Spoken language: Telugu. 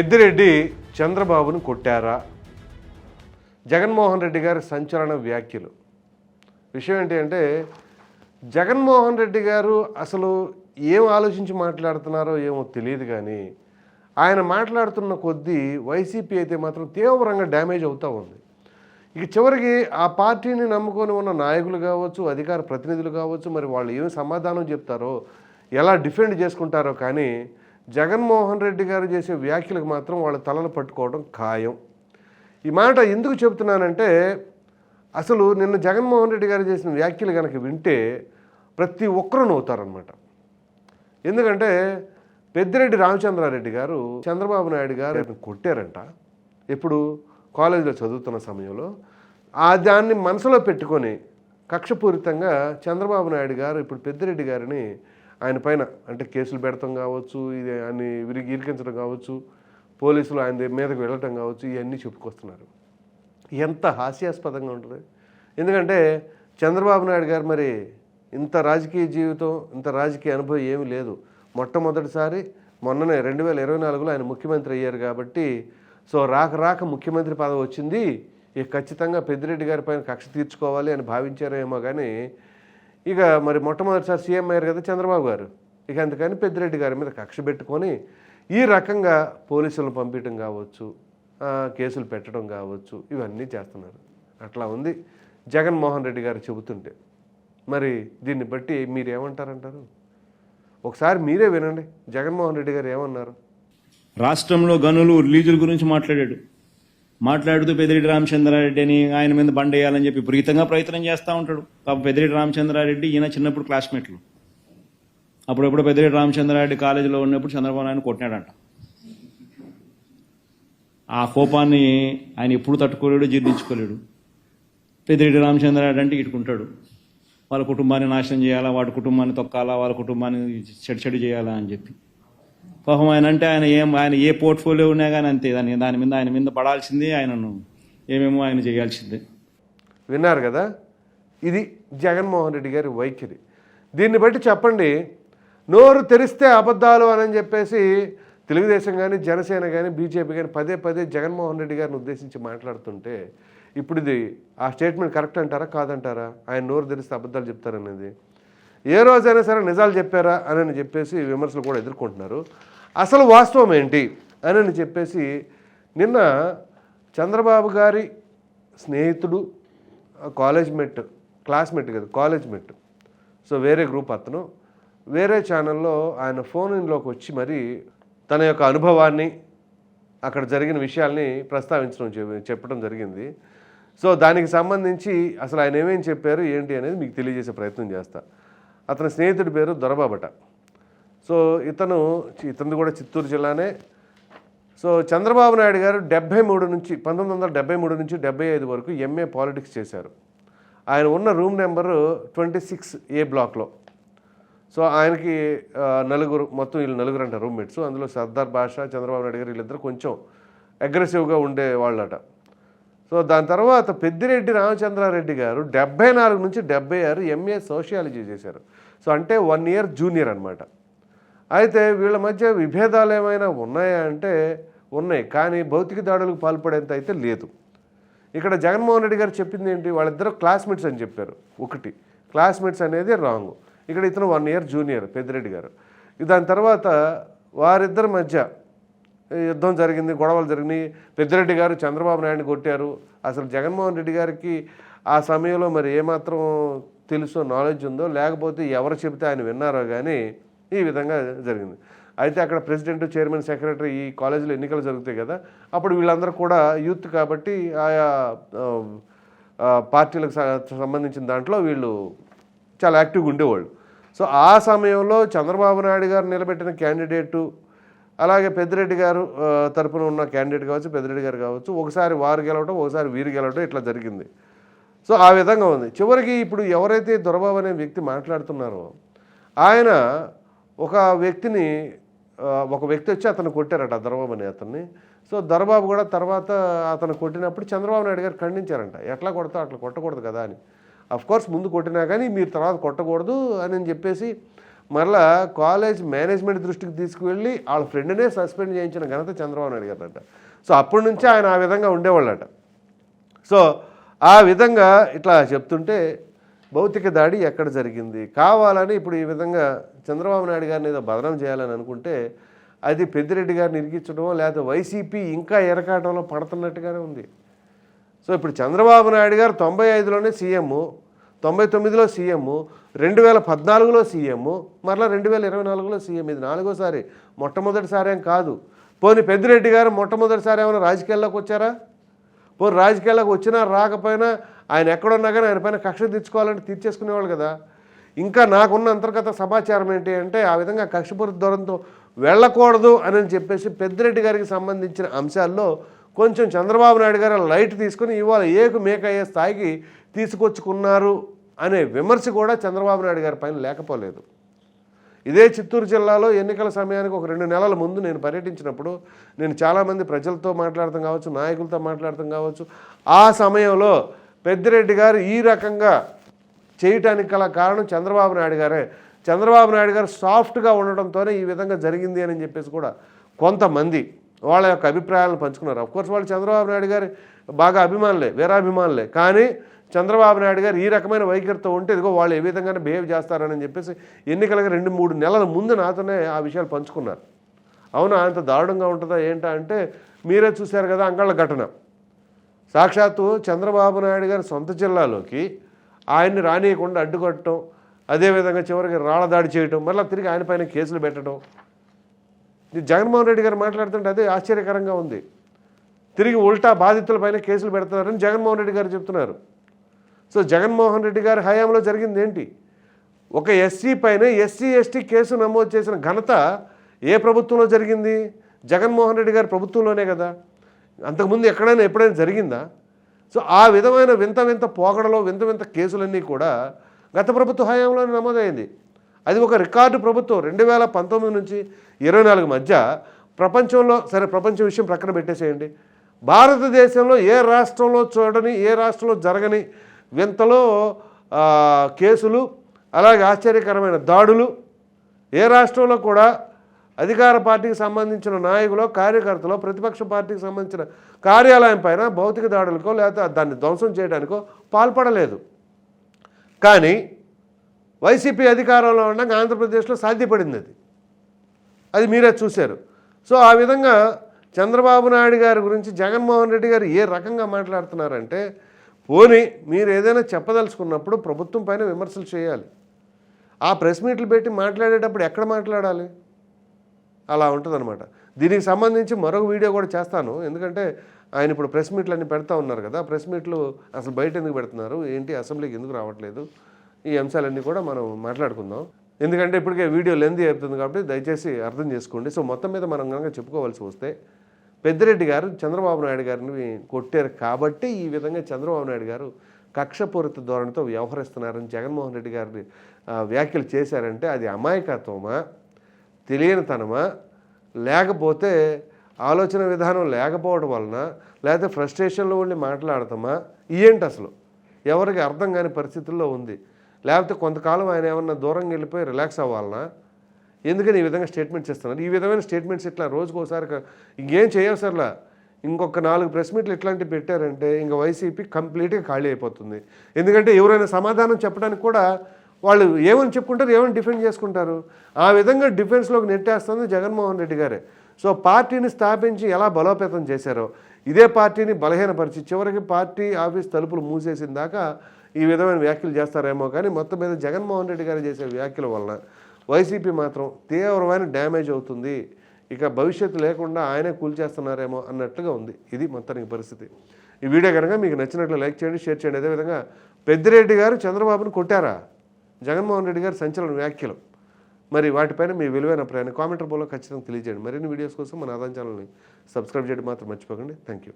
పెద్దిరెడ్డి చంద్రబాబును కొట్టారా? జగన్మోహన్ రెడ్డి గారి సంచలన వ్యాఖ్యలు. విషయం ఏంటి అంటే జగన్మోహన్ రెడ్డి గారు అసలు ఏం ఆలోచించి మాట్లాడుతున్నారో ఏమో తెలియదు కానీ ఆయన మాట్లాడుతున్న కొద్దీ వైసీపీ అయితే మాత్రం తీవ్రంగా డ్యామేజ్ అవుతూ ఉంది. ఇక చివరికి ఆ పార్టీని నమ్ముకొని ఉన్న నాయకులు కావచ్చు అధికార ప్రతినిధులు కావచ్చు మరి వాళ్ళు ఏమి సమాధానం చెప్తారో ఎలా డిఫెండ్ చేసుకుంటారో కానీ జగన్మోహన్ రెడ్డి గారు చేసే వ్యాఖ్యలకు మాత్రం వాళ్ళ తలలు పట్టుకోవడం ఖాయం. ఈ మాట ఎందుకు చెప్తున్నానంటే అసలు నిన్న జగన్మోహన్ రెడ్డి గారు చేసిన వ్యాఖ్యలు కనుక వింటే ప్రతి ఒక్కరూ నవ్వుతారనమాట ఎందుకంటే పెద్దిరెడ్డి రామచంద్రారెడ్డి గారు చంద్రబాబు నాయుడు గారు కొట్టారంట. ఎప్పుడు? కాలేజీలో చదువుతున్న సమయంలో. ఆ దాన్ని మనసులో పెట్టుకొని కక్షపూరితంగా చంద్రబాబు నాయుడు గారు ఇప్పుడు పెద్దిరెడ్డి గారిని ఆయన పైన అంటే కేసులు పెడతాం కావచ్చు ఇది ఆయన విరిగి ఇరికించడం కావచ్చు పోలీసులు ఆయన మీదకు వెళ్ళటం కావచ్చు ఇవన్నీ చెప్పుకొస్తున్నారు. ఎంత హాస్యాస్పదంగా ఉంటుంది. ఎందుకంటే చంద్రబాబు నాయుడు గారు మరి ఇంత రాజకీయ జీవితం ఇంత రాజకీయ అనుభవం ఏమీ లేదు. మొట్టమొదటిసారి మొన్ననే రెండు వేల ఇరవై నాలుగులో ఆయన ముఖ్యమంత్రి అయ్యారు కాబట్టి సో రాక రాక ముఖ్యమంత్రి పదవి వచ్చింది. ఇక ఖచ్చితంగా పెద్దిరెడ్డి గారి పైన కక్ష తీర్చుకోవాలి అని భావించారేమో కానీ ఇక మరి మొట్టమొదటిసారి సీఎం అయ్యారు కదా చంద్రబాబు గారు. ఇక అందుకని పెద్దిరెడ్డి గారి మీద కక్ష పెట్టుకొని ఈ రకంగా పోలీసులను పంపించడం కావచ్చు కేసులు పెట్టడం కావచ్చు ఇవన్నీ చేస్తున్నారు. అట్లా ఉంది. జగన్మోహన్ రెడ్డి గారు చెబుతుంటే. మరి దీన్ని బట్టి మీరు ఏమంటారంటారు ఒకసారి మీరే వినండి. జగన్మోహన్ రెడ్డి గారు ఏమన్నారు? రాష్ట్రంలో గనులు రిలీజుల గురించి మాట్లాడాడు. మాట్లాడుతూ పెదిరెడ్డి రామచంద్రారెడ్డి అని ఆయన మీద బండ వేయాలని చెప్పి విపరీతంగా ప్రయత్నం చేస్తూ ఉంటాడు. పాప పెదిరెడ్డి రామచంద్రారెడ్డి ఈయన చిన్నప్పుడు క్లాస్మేట్లు. అప్పుడప్పుడు పెదిరెడ్డి రామచంద్రారెడ్డి కాలేజీలో ఉన్నప్పుడు చంద్రబాబు నాయుడు కొట్టినాడంట. ఆ కోపాన్ని ఆయన ఎప్పుడు తట్టుకోలేడు జీర్ణించుకోలేడు. పెద్దిరెడ్డి రామచంద్రారెడ్డి అంటే ఇటుకుంటాడు. వాళ్ళ కుటుంబాన్ని నాశనం చేయాలా వాడి కుటుంబాన్ని తొక్కాలా వాళ్ళ కుటుంబాన్ని చెడు చెడు చేయాలా అని చెప్పి. పాపం ఆయన అంటే ఆయన ఏం ఆయన ఏ పోర్ట్ఫోలియో ఉన్నా కానీ అంతే. దాని దాని మీద ఆయన మీద పడాల్సిందే ఆయనను. ఏమేమో ఆయన చేయాల్సిందే. విన్నారు కదా? ఇది జగన్మోహన్ రెడ్డి గారి వైఖరి. దీన్ని బట్టి చెప్పండి నోరు తెరిస్తే అబద్ధాలు అని చెప్పేసి తెలుగుదేశం కానీ జనసేన కానీ బీజేపీ కానీ పదే పదే జగన్మోహన్ రెడ్డి గారిని ఉద్దేశించి మాట్లాడుతుంటే ఇప్పుడు ఇది ఆ స్టేట్మెంట్ కరెక్ట్ అంటారా కాదంటారా? ఆయన నోరు తెరిస్తే అబద్ధాలు చెప్తారనేది. ఏ రోజైనా సరే నిజాలు చెప్పారా అని చెప్పేసి విమర్శలు కూడా ఎదుర్కొంటున్నారు. అసలు వాస్తవం ఏంటి అని చెప్పేసి నిన్న చంద్రబాబు గారి స్నేహితుడు కాలేజ్ మెట్ క్లాస్మేట్ కదా కాలేజ్ మెట్. సో వేరే గ్రూప్ అతను. వేరే ఛానల్లో ఆయన ఫోన్ ఇన్లోకి వచ్చి మరి తన యొక్క అనుభవాన్ని అక్కడ జరిగిన విషయాల్ని ప్రస్తావించడం చెప్పడం జరిగింది. సో దానికి సంబంధించి అసలు ఆయన ఏమేం చెప్పారు ఏంటి అనేది మీకు తెలియజేసే ప్రయత్నం చేస్తా. అతని స్నేహితుడి పేరు దొరబాబట. సో ఇతను ఇతను కూడా చిత్తూరు జిల్లానే. సో చంద్రబాబు నాయుడు గారు డెబ్బై మూడు నుంచి పంతొమ్మిది వందల డెబ్బై మూడు నుంచి డెబ్బై ఐదు వరకు ఎంఏ పాలిటిక్స్ చేశారు. ఆయన ఉన్న room number twenty six A బ్లాక్లో. సో ఆయనకి నలుగురు మొత్తం వీళ్ళు నలుగురు అంట రూమ్మేట్స్. అందులో సర్దార్ భాష చంద్రబాబు నాయుడు గారు వీళ్ళిద్దరు కొంచెం అగ్రెసివ్గా ఉండే వాళ్ళట. సో దాని తర్వాత పెద్దిరెడ్డి రామచంద్రారెడ్డి గారు డెబ్బై నాలుగు నుంచి డెబ్బై ఆరు ఎంఏ సోషియాలజీ చేశారు. సో అంటే వన్ ఇయర్ జూనియర్ అనమాట అయితే వీళ్ళ మధ్య విభేదాలు ఏమైనా ఉన్నాయా అంటే ఉన్నాయి కానీ భౌతిక దాడులకు పాల్పడేంత అయితే లేదు. ఇక్కడ జగన్మోహన్ రెడ్డి గారు చెప్పింది ఏంటి? వాళ్ళిద్దరు క్లాస్మేట్స్ అని చెప్పారు. ఒకటి క్లాస్మేట్స్ అనేది రాంగ్. ఇక్కడ ఇతను వన్ ఇయర్ జూనియర్ పెద్దిరెడ్డి గారు. దాని తర్వాత వారిద్దరి మధ్య యుద్ధం జరిగింది గొడవలు జరిగినాయి. పెద్దిరెడ్డి గారు చంద్రబాబు నాయుడు కొట్టారు. అసలు జగన్మోహన్ రెడ్డి గారికి ఆ సమయంలో మరి ఏమాత్రం తెలుసో నాలెడ్జ్ ఉందో లేకపోతే ఎవరు చెబితే ఆయన విన్నారో కానీ ఈ విధంగా జరిగింది. అయితే అక్కడ ప్రెసిడెంట్ చైర్మన్ సెక్రటరీ ఈ కాలేజీలో ఎన్నికలు జరుగుతాయి కదా అప్పుడు వీళ్ళందరూ కూడా యూత్ కాబట్టి ఆయా పార్టీలకు సంబంధించిన దాంట్లో వీళ్ళు చాలా యాక్టివ్గా ఉండేవాళ్ళు. సో ఆ సమయంలో చంద్రబాబు నాయుడు గారు నిలబెట్టిన క్యాండిడేటు అలాగే పెద్దిరెడ్డి గారు తరపున ఉన్న క్యాండిడేట్ కావచ్చు పెద్దిరెడ్డి గారు కావచ్చు ఒకసారి వారు గెలవడం ఒకసారి వీరు గెలవడం ఇట్లా జరిగింది. సో ఆ విధంగా ఉంది. చివరికి ఇప్పుడు ఎవరైతే దొరబాబు అనే వ్యక్తి మాట్లాడుతున్నారో ఆయన ఒక వ్యక్తిని ఒక వ్యక్తి వచ్చి అతను కొట్టారట ధర్మబాబు అనే అతన్ని. సో ధర్మబాబు కూడా తర్వాత అతను కొట్టినప్పుడు చంద్రబాబు నాయుడు గారు ఖండించారంట ఎట్లా కొడతా అట్లా కొట్టకూడదు కదా అని. అఫ్ కోర్స్ ముందు కొట్టినా కానీ మీరు తర్వాత కొట్టకూడదు అని చెప్పేసి మరలా కాలేజ్ మేనేజ్మెంట్ దృష్టికి తీసుకువెళ్ళి వాళ్ళ ఫ్రెండ్నే సస్పెండ్ చేయించిన ఘనత చంద్రబాబు నాయుడు గారు అంట సో అప్పటి నుంచి ఆయన ఆ విధంగా ఉండేవాళ్ళట. సో ఆ విధంగా ఇట్లా చెప్తుంటే భౌతిక దాడి ఎక్కడ జరిగింది? కావాలని ఇప్పుడు ఈ విధంగా చంద్రబాబు నాయుడు గారిని ఏదో బదనం చేయాలని అనుకుంటే అది పెద్దిరెడ్డి గారిని ఇరిగించడమో లేకపోతే వైసీపీ ఇంకా ఎరకాటంలో పడుతున్నట్టుగానే ఉంది. సో ఇప్పుడు చంద్రబాబు నాయుడు గారు తొంభై ఐదులోనే సీఎం తొంభై తొమ్మిదిలో సీఎం రెండు వేల పద్నాలుగులో సీఎం మరలా రెండు వేల ఇరవై నాలుగులో సీఎం. ఇది నాలుగోసారి. మొట్టమొదటిసారి ఏం కాదు. పోనీ పెద్దిరెడ్డి గారు మొట్టమొదటిసారి ఏమైనా రాజకీయాల్లోకి వచ్చారా? పోనీ రాజకీయాల్లోకి వచ్చినా రాకపోయినా ఆయన ఎక్కడున్నా కానీ ఆయన పైన కక్ష తెచ్చుకోవాలంటే తీర్చేసుకునేవాళ్ళు కదా. ఇంకా నాకున్న అంతర్గత సమాచారం ఏంటి అంటే ఆ విధంగా కక్షపూరిత ధోరణితో వెళ్ళకూడదు అని చెప్పేసి పెద్దిరెడ్డి గారికి సంబంధించిన అంశాల్లో కొంచెం చంద్రబాబు నాయుడు గారు లైట్ తీసుకుని ఇవాళ ఏకు మేక అయ్యే స్థాయికి తీసుకొచ్చుకున్నారు అనే విమర్శ కూడా చంద్రబాబు నాయుడు గారి పైన లేకపోలేదు. ఇదే చిత్తూరు జిల్లాలో ఎన్నికల సమయానికి ఒక రెండు నెలల ముందు నేను పర్యటించినప్పుడు నేను చాలామంది ప్రజలతో మాట్లాడటం కావచ్చు నాయకులతో మాట్లాడటం కావచ్చు ఆ సమయంలో పెద్దిరెడ్డి గారు ఈ రకంగా చేయటానికి గల కారణం చంద్రబాబు నాయుడు గారే. చంద్రబాబు నాయుడు గారు సాఫ్ట్గా ఉండటంతోనే ఈ విధంగా జరిగింది అని చెప్పేసి కూడా కొంతమంది వాళ్ళ యొక్క అభిప్రాయాలను పంచుకున్నారు. కోర్స్ వాళ్ళు చంద్రబాబు నాయుడు గారి బాగా అభిమానులే వీరాభిమానులే. కానీ చంద్రబాబు నాయుడు గారు ఈ రకమైన వైఖరితో ఉంటే ఇదిగో వాళ్ళు ఏ విధంగానే బిహేవ్ చేస్తారని చెప్పేసి ఎన్నికలకు రెండు మూడు నెలల ముందు నాతోనే ఆ విషయాలు పంచుకున్నారు. అవునా? అంత దారుణంగా ఉంటుందా? ఏంటా? అంటే మీరే చూశారు కదా అంగళ్ళ ఘటన. సాక్షాత్తు చంద్రబాబు నాయుడు గారి సొంత జిల్లాలోకి ఆయన్ని రానియకుండా అడ్డుకట్టడం అదేవిధంగా చివరికి రాళ్ళ దాడి చేయటం మళ్ళీ తిరిగి ఆయన పైన కేసులు పెట్టడం. జగన్మోహన్ రెడ్డి గారు మాట్లాడుతుంటే అదే ఆశ్చర్యకరంగా ఉంది. తిరిగి ఉల్టా బాధితులపైన కేసులు పెడుతున్నారని జగన్మోహన్ రెడ్డి గారు చెప్తున్నారు. సో జగన్మోహన్ రెడ్డి గారి హయాంలో జరిగింది ఏంటి ఒక ఎస్సీ పైన ఎస్సీ ఎస్టీ కేసు నమోదు చేసిన ఘనత ఏ ప్రభుత్వంలో జరిగింది? జగన్మోహన్ రెడ్డి గారి ప్రభుత్వంలోనే కదా. అంతకుముందు ఎక్కడైనా ఎప్పుడైనా జరిగిందా? సో ఆ విధమైన వింత వింత పోకడలో వింత వింత కేసులన్నీ కూడా గత ప్రభుత్వ హయాంలోనే నమోదైంది. అది ఒక రికార్డు ప్రభుత్వం రెండు వేల పంతొమ్మిది నుంచి ఇరవై నాలుగు మధ్య ప్రపంచంలో సరే ప్రపంచ విషయం ప్రక్కన పెట్టేసేయండి. భారతదేశంలో ఏ రాష్ట్రంలో చూడని ఏ రాష్ట్రంలో జరగని వింతలో కేసులు అలాగే ఆశ్చర్యకరమైన దాడులు ఏ రాష్ట్రంలో కూడా అధికార పార్టీకి సంబంధించిన నాయకులు కార్యకర్తలు ప్రతిపక్ష పార్టీకి సంబంధించిన కార్యాలయం పైన భౌతిక దాడులకో లేకపోతే దాన్ని ధ్వంసం చేయడానికో పాల్పడలేదు. కానీ వైసీపీ అధికారంలో ఉండగా ఆంధ్రప్రదేశ్లో సాధ్యపడింది అది. అది మీరే చూశారు. సో ఆ విధంగా చంద్రబాబు నాయుడు గారి గురించి జగన్మోహన్ రెడ్డి గారు ఏ రకంగా మాట్లాడుతున్నారంటే పోనీ మీరు ఏదైనా చెప్పదలుచుకున్నప్పుడు ప్రభుత్వం పైన విమర్శలు చేయాలి. ఆ ప్రెస్ మీట్లు పెట్టి మాట్లాడేటప్పుడు ఎక్కడ మాట్లాడాలి? అలా ఉంటుందన్నమాట. దీనికి సంబంధించి మరొక వీడియో కూడా చేస్తాను. ఎందుకంటే ఆయన ఇప్పుడు ప్రెస్ మీట్లు అన్ని పెడతా ఉన్నారు కదా ప్రెస్ మీట్లు అసలు బయట ఎందుకు పెడుతున్నారు? ఏంటి? అసెంబ్లీకి ఎందుకు రావట్లేదు? ఈ అంశాలన్నీ కూడా మనం మాట్లాడుకుందాం. ఎందుకంటే ఇప్పటికే వీడియో లెంది అవుతుంది కాబట్టి దయచేసి అర్థం చేసుకోండి. సో మొత్తం మీద మనం కనుక చెప్పుకోవాల్సి వస్తే పెద్దిరెడ్డి గారు చంద్రబాబు నాయుడు గారిని కొట్టారు కాబట్టి ఈ విధంగా చంద్రబాబు నాయుడు గారు కక్షపూరిత ధోరణితో వ్యవహరిస్తున్నారని జగన్మోహన్ రెడ్డి గారిని వ్యాఖ్యలు చేశారంటే అది అమాయకత్వమా? తెలియనితనమా? లేకపోతే ఆలోచన విధానం లేకపోవడం వలన లేకపోతే ఫ్రస్ట్రేషన్లో ఉండి మాట్లాడతామా ఏంటి అసలు? ఎవరికి అర్థం కాని పరిస్థితుల్లో ఉంది. లేకపోతే కొంతకాలం ఆయన ఏమన్నా దూరంగా వెళ్ళిపోయి రిలాక్స్ అవ్వాలనా? ఎందుకని ఈ విధంగా స్టేట్మెంట్స్ ఇస్తున్నారు? ఈ విధమైన స్టేట్మెంట్స్ ఇట్లా రోజుకు ఒకసారి క- ఇంకేం చేయవసరలా ఇంకొక నాలుగు ప్రెస్ మీట్లు ఇట్లాంటివి పెట్టారంటే ఇంకా వైసీపీ కంప్లీట్గా ఖాళీ అయిపోతుంది. ఎందుకంటే ఎవరైనా సమాధానం చెప్పడానికి కూడా వాళ్ళు ఏమని చెప్పుకుంటారు ఏమని డిఫెండ్ చేసుకుంటారు? ఆ విధంగా డిఫెన్స్లోకి నెట్టేస్తుంది జగన్మోహన్ రెడ్డి గారే. సో పార్టీని స్థాపించి ఎలా బలోపేతం చేశారో ఇదే పార్టీని బలహీనపరిచి చివరికి పార్టీ ఆఫీస్ తలుపులు మూసేసిన దాకా ఈ విధమైన వ్యాఖ్యలు చేస్తారేమో కానీ మొత్తం మీద జగన్మోహన్ రెడ్డి గారు చేసే వ్యాఖ్యల వలన వైసీపీ మాత్రం తీవ్రమైన డ్యామేజ్ అవుతుంది. ఇక భవిష్యత్తు లేకుండా ఆయనే కూల్చేస్తున్నారేమో అన్నట్లుగా ఉంది. ఇది మొత్తానికి పరిస్థితి. ఈ వీడియో కనుక మీకు నచ్చినట్లు లైక్ చేయండి షేర్ చేయండి. అదేవిధంగా పెద్దిరెడ్డి గారు చంద్రబాబును కొట్టారా? జగన్మోహన్ రెడ్డి గారి సంచలన వ్యాఖ్యలు. మరి వాటిపైన మీ విలువైన ప్రయాణం కామెంటర్ బోలో ఖచ్చితంగా తెలియజేయండి. మరిన్ని వీడియోస్ కోసం మన ఆదాయం ఛానల్ని సబ్స్క్రైబ్ చేయడం మాత్రం మర్చిపోకండి. Thank you